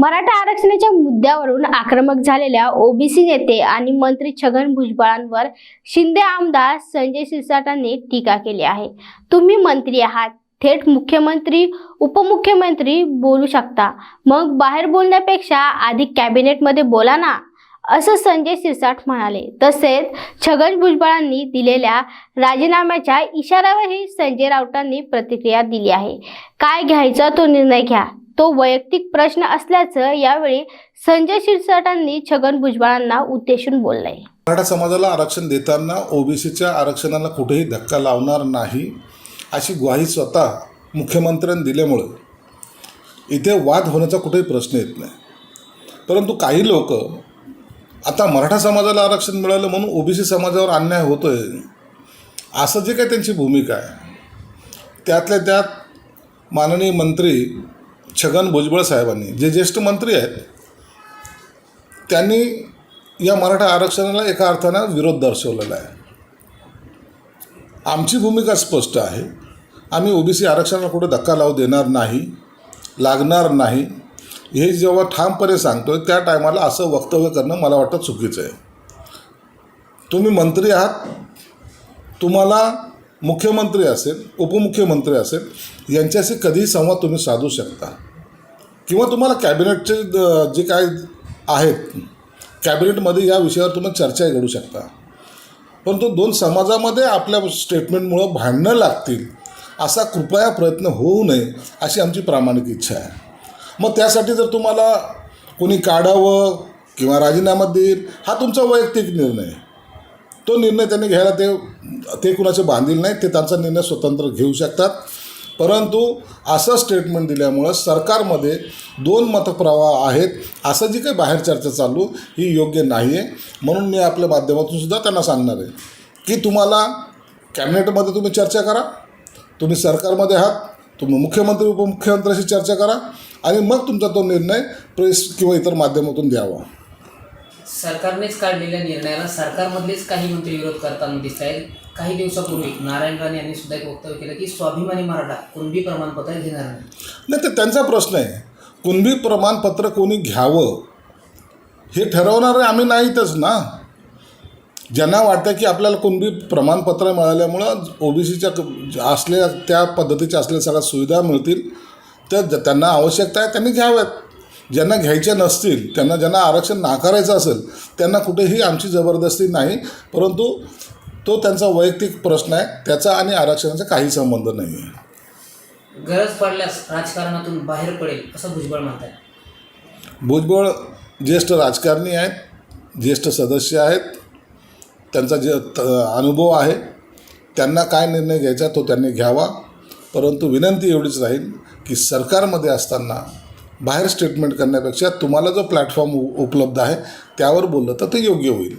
मराठा आरक्षणाच्या मुद्द्यावरून आक्रमक झालेल्या ओबीसी नेते आणि मंत्री छगन भुजबळांवर शिंदे आमदार संजय सिरसाटांनी टीका केली आहे. तुम्ही मंत्री आहात. थेट मुख्यमंत्री उपमुख्यमंत्री बोलू शकता. मग बाहेर बोलण्यापेक्षा आधी कॅबिनेटमध्ये बोला ना. असं संजय सिरसाट म्हणाले. तसेच छगन भुजबळांनी दिलेल्या राजीनाम्याच्या इशाऱ्यावरही संजय राऊतांनी प्रतिक्रिया दिली आहे. काय घ्यायचा तो निर्णय घ्या. तो वैयक्तिक प्रश्न असल्याचं यावेळी संजय शिरसाटांनी छगन भुजबळांना उद्देशून बोललंय. मराठा समाजाला आरक्षण देताना ओबीसीच्या आरक्षणाला कुठेही धक्का लावणार नाही अशी ग्वाही स्वतः मुख्यमंत्र्यांनी दिल्यामुळं. इथे वाद होण्याचा कुठेही प्रश्न येत नाही. परंतु काही लोक आता मराठा समाजाला आरक्षण मिळालं म्हणून ओबीसी समाजावर अन्याय होतो आहे असं जे काही त्यांची भूमिका आहे त्यातल्या त्यात माननीय मंत्री छगन भुजबळ साहेबांनी जे ज्येष्ठ मंत्री आहेत त्यांनी या मराठा आरक्षणाला एका अर्थानं विरोध दर्शवलेला आहे. आमची भूमिका स्पष्ट आहे. आम्ही ओबीसी आरक्षणाला कुठे धक्का लावू देणार नाही लागणार नाही. हे जेव्हा ठामपणे सांगतो आहे त्या टायमाला असं वक्तव्य करणं मला वाटतं चुकीचं आहे. तुम्ही मंत्री आहात. तुम्हाला मुख्यमंत्री असेल उपमुख्यमंत्री असेल यांच्याशी कधीही संवाद तुम्ही साधू शकता. किंवा तुम्हाला कॅबिनेटचे जे काय आहेत कॅबिनेटमध्ये या विषयावर तुम्ही चर्चाही घडू शकता. परंतु दोन समाजामध्ये आपल्या स्टेटमेंटमुळं भांडणं लागतील असा कृपया प्रयत्न होऊ नये अशी आमची प्रामाणिक इच्छा आहे. मग त्यासाठी जर तुम्हाला कोणी काढावं किंवा राजीनामा देईल हा तुमचा वैयक्तिक निर्णय आहे. तो निर्णय त्यांनी घ्यायला ते ते कुणाचे बांधील नाही ते त्यांचा निर्णय स्वतंत्र घेऊ शकतात. परंतु असं स्टेटमेंट दिल्यामुळं सरकारमध्ये दोन मतप्रवाह आहेत. असं जी काही बाहेर चर्चा चालू ही योग्य नाही आहे म्हणून मी आपल्या माध्यमातून सुद्धा त्यांना सांगणार आहे की तुम्हाला कॅबिनेटमध्ये तुम्ही चर्चा करा. तुम्ही सरकारमध्ये आहात तुम्ही मुख्यमंत्री उपमुख्यमंत्र्याशी चर्चा करा आणि मग तुमचा तो निर्णय प्रेस किंवा इतर माध्यमातून द्यावा. सरकारनेच काढलेल्या निर्णयाला सरकारमधलेच काही मंत्री विरोध करताना दिसत आहेत काही दिवसापूर्वी नारायण राणे यांनी सुद्धा एक वक्तव्य केलं की स्वाभिमानी मराठा कुणबी प्रमाणपत्र घेणार नाही. नाही तर त्यांचा प्रश्न आहे. कुणबी प्रमाणपत्र कोणी घ्यावं हे ठरवणारे आम्ही नाहीतच ना. ज्यांना वाटतं की आपल्याला कुणबी प्रमाणपत्र मिळाल्यामुळं ओबीसीच्या असलेल्या त्या पद्धतीच्या असलेल्या सगळ्या सुविधा मिळतील तर ज- त्यांना आवश्यकता आहे त्यांनी घ्याव्यात. ज्यांना घ्यायच्या नसतील त्यांना ज्यांना आरक्षण नाकारायचं असेल त्यांना कुठेही आमची जबरदस्ती नाही परंतु तो त्यांचा वैयक्तिक प्रश्न आहे त्याचा आणि आरक्षणाचा काही संबंध नाही आहे. गरज पडल्यास राजकारणातून बाहेर पडेल असं भुजबळ म्हणतात भुजबळ ज्येष्ठ राजकारणी आहेत ज्येष्ठ सदस्य आहेत त्यांचा जे अनुभव आहे त्यांना काय निर्णय घ्यायचा तो त्यांनी घ्यावा परंतु विनंती एवढीच राहील की सरकारमध्ये असताना बाहेर स्टेटमेंट करण्यापेक्षा तुम्हाला जो प्लॅटफॉर्म उपलब्ध आहे त्यावर बोललं तर ते योग्य होईल.